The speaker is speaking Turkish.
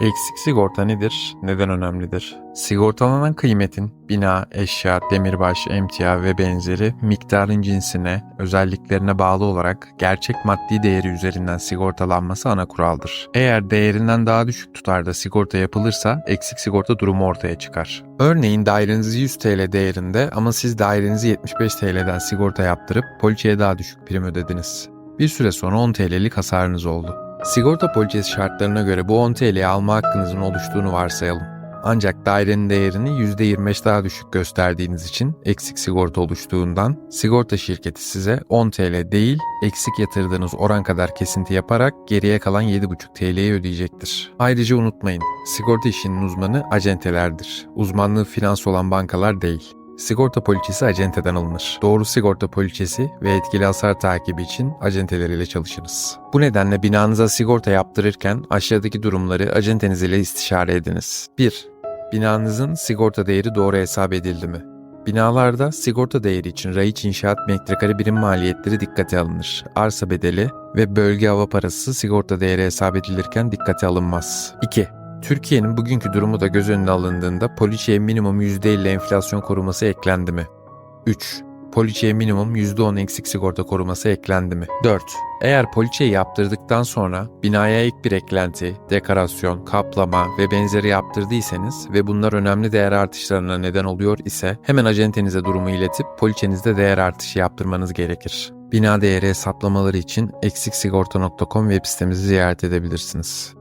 Eksik sigorta nedir? Neden önemlidir? Sigortalanan kıymetin bina, eşya, demirbaş, emtia ve benzeri miktarın cinsine, özelliklerine bağlı olarak gerçek maddi değeri üzerinden sigortalanması ana kuraldır. Eğer değerinden daha düşük tutarda sigorta yapılırsa eksik sigorta durumu ortaya çıkar. Örneğin daireniz 100 TL değerinde ama siz dairenizi 75 TL'den sigorta yaptırıp poliçeye daha düşük prim ödediniz. Bir süre sonra 10 TL'lik hasarınız oldu. Sigorta poliçesi şartlarına göre bu 10 TL'yi alma hakkınızın oluştuğunu varsayalım. Ancak dairenin değerini %25 daha düşük gösterdiğiniz için eksik sigorta oluştuğundan sigorta şirketi size 10 TL değil eksik yatırdığınız oran kadar kesinti yaparak geriye kalan 7,5 TL'yi ödeyecektir. Ayrıca unutmayın sigorta işinin uzmanı acentelerdir. Uzmanlığı finans olan bankalar değil. Sigorta poliçesi acenteden alınır. Doğru sigorta poliçesi ve etkili hasar takibi için acenteleriyle çalışınız. Bu nedenle binanıza sigorta yaptırırken aşağıdaki durumları acenteniz ile istişare ediniz. 1. Binanızın sigorta değeri doğru hesap edildi mi? Binalarda sigorta değeri için raiç inşaat metrekare birim maliyetleri dikkate alınır. Arsa bedeli ve bölge hava parası sigorta değeri hesap edilirken dikkate alınmaz. 2. Türkiye'nin bugünkü durumu da göz önüne alındığında poliçeye minimum %50 enflasyon koruması eklendi mi? 3. Poliçeye minimum %10 eksik sigorta koruması eklendi mi? 4. Eğer poliçeyi yaptırdıktan sonra binaya ek bir eklenti, dekorasyon, kaplama ve benzeri yaptırdıysanız ve bunlar önemli değer artışlarına neden oluyor ise hemen acentenize durumu iletip poliçenizde değer artışı yaptırmanız gerekir. Bina değeri hesaplamaları için eksiksigorta.com web sitemizi ziyaret edebilirsiniz.